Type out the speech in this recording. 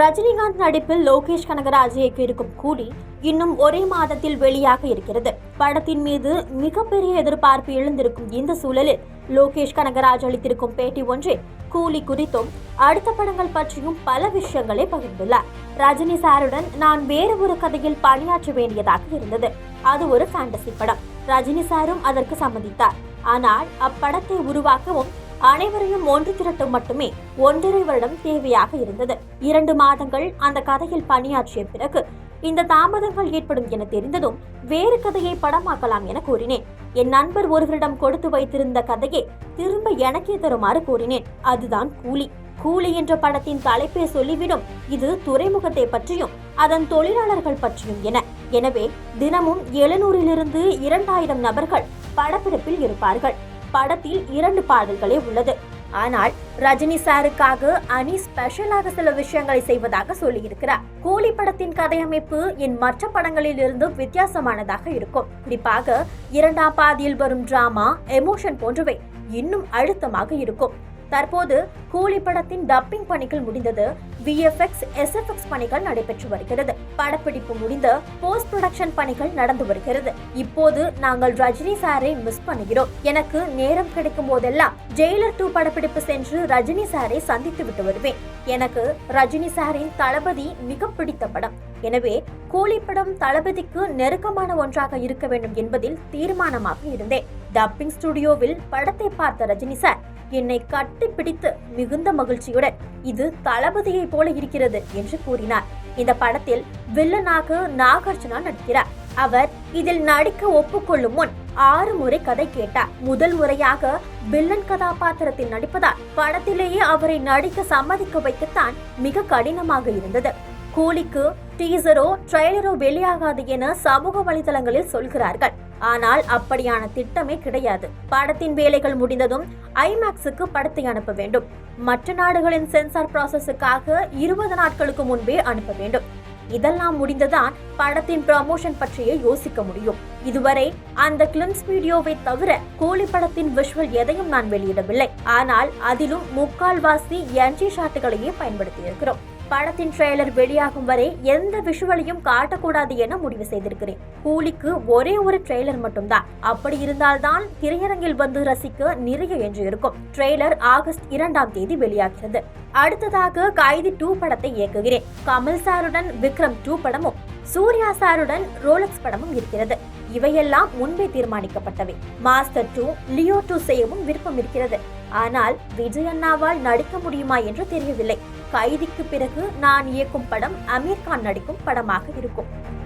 ரஜினிகாந்த் நடிப்பில் லோகேஷ் கனகராஜ் இயக்கியிருக்கும் கூலி இன்னும் ஒரே மாதத்தில் வெளியாக இருக்கிறது. படத்தின் மீது மிகப்பெரிய எதிர்பார்ப்பு எழுந்திருக்கும் இந்த சூழலில் லோகேஷ் கனகராஜ் அளித்திருக்கும் பேட்டி ஒன்றில் கூலி குறித்தும் அடுத்த படங்கள் பற்றியும் பல விஷயங்களை பகிர்ந்துள்ளார். ரஜினி சாருடன் நான் வேறு ஒரு கதையில் பணியாற்ற வேண்டியதாக இருந்தது. அது ஒரு ஃபேண்டசி படம். ரஜினி சாரும் அதற்கு சம்மதித்தார். ஆனால் அப்படத்தை உருவாக்கவும் அனைவரையும் ஒன்று திரட்டும் மட்டுமே ஒன்றரை வருடம் தேவையாக இருந்தது. இரண்டு மாதங்கள் அந்த கதையில் பணியாற்றிய பிறகு இந்த தாமதங்கள் ஏற்படும் என தெரிந்ததும் வேறு கதையை படமாக்கலாம் என கூறினேன். என் நண்பர் ஒருவரிடம் கொடுத்து வைத்திருந்த கதையை திரும்ப எனக்கே தருமாறு கூறினேன். அதுதான் கூலி. கூலி என்ற படத்தின் தலைப்பே சொல்லிவிடும். இது துறைமுகத்தை பற்றியும் அதன் தொழிலாளர்கள் பற்றியும் என. எனவே தினமும் எழுநூறிலிருந்து இரண்டாயிரம் நபர்கள் படப்பிடிப்பில் இருப்பார்கள். படத்தில் இரண்டு பாடல்களே உள்ளது. ஆனால் ரஜினி சாருக்காக அனி ஸ்பெஷலாக சில விஷயங்களை செய்வதாக சொல்லியிருக்கிறார். கூலி படத்தின் கதையமைப்பு என் மற்ற படங்களில் இருந்து வித்தியாசமானதாக இருக்கும். குறிப்பாக இரண்டாம் பாதியில் வரும் டிராமா எமோஷன் போன்றவை இன்னும் அழுத்தமாக இருக்கும். தற்போது கூலி படத்தின் டப்பிங் பணிகள் முடிந்தது. விஎஃப்எக்ஸ் எஸ்எஃப்எக்ஸ் பணிகள் நடைபெற்று வருகிறது. படப்பிடிப்பு முடிந்த போஸ்ட் ப்ரொடக்ஷன் பணிகள் நடந்து வருகிறது. இப்போது நாங்கள் ரஜினி சாரை மிஸ் பண்ணுகிறோம். எனக்கு நேரம் கிடைக்கும் போதெல்லாம் ஜெயிலர் டூ படப்பிடிப்பு சென்று ரஜினி சாரை சந்தித்து விட்டு வருவேன். எனக்கு ரஜினி சாரின் தளபதி மிக பிடித்த படம். எனவே கூலி படம் தளபதிக்கு நெருக்கமான ஒன்றாக இருக்க வேண்டும் என்பதில் தீர்மானமாக இருந்தேன். டப்பிங் ஸ்டுடியோவில் படத்தை பார்த்த ரஜினி சார் என்னை கட்டிப்பிடித்து மிகுந்த மகிழ்ச்சியுடன் இது தளபதியை போல இருக்கிறது என்று கூறினார். இந்த படத்தில் வில்லனாக நாகார்ஜுனா நடிக்கிறார். அவர் இதில் நடிக்க ஒப்புக்கொள்ளும் முன் ஆறு முறை கதை கேட்டார். முதல் முறையாக வில்லன் கதாபாத்திரத்தில் நடிப்பதால் படத்திலேயே அவரை நடிக்க சம்மதிக்க வைக்கத்தான் மிக கடினமாக இருந்தது. கூலிக்கு டீசரோ ட்ரெய்லரோ வெளியாகாது என சமூக வலைதளங்களில் சொல்கிறார்கள். ஆனால் அப்படியான திட்டமே கிடையாது. படத்தின் வேலைகள் முடிந்ததும் ஐமேக்ஸுக்கு படத்தை அனுப்ப வேண்டும். மற்ற நாடுகளின் சென்சார் ப்ராசஸுக்காக இருபது நாட்களுக்கு முன்பே அனுப்ப வேண்டும். இதெல்லாம் முடிந்துதான் படத்தின் ப்ரமோஷன் பற்றியே யோசிக்க முடியும். இதுவரை அந்த கிளிம்ஸ் வீடியோவை தவிர கூலி படத்தின் விஷுவல் எதையும் நான் வெளியிடவில்லை. ஆனால் அதிலும் முக்கால்வாசி என்ஜி ஷாட்டுகளையே பயன்படுத்தி இருக்கிறோம் படத்தின் ட்ரெய்லர் வெளியாகும் வரை எந்த விஷுவலையும் காட்டக்கூடாது என முடிவு செய்திருக்கிறேன். கூலிக்கு ஒரே ஒரு ட்ரெய்லர் மட்டும்தான். அப்படி இருந்தால்தான் திரையரங்கில் வந்து ரசிக்க நிறைய என்று இருக்கும். ட்ரெய்லர் ஆகஸ்ட் இரண்டாம் தேதி வெளியாகிறது. அடுத்ததாக கைதி டூ படத்தை இயக்குகிறேன். கமல் சாருடன் விக்ரம் டூ படமும் சூர்யா சாருடன் ரோலக்ஸ் படமும் இருக்கிறது. இவையெல்லாம் முன்பே தீர்மானிக்கப்பட்டவை. மாஸ்டர் டூ லியோ டூ செய்யவும் விருப்பம் இருக்கிறது. ஆனால் விஜய் அண்ணாவால் நடிக்க முடியுமா என்று தெரியவில்லை. கைதிக்கு பிறகு நான் இயக்கும் படம் அமீர் கான் நடிக்கும் படமாக இருக்கும்.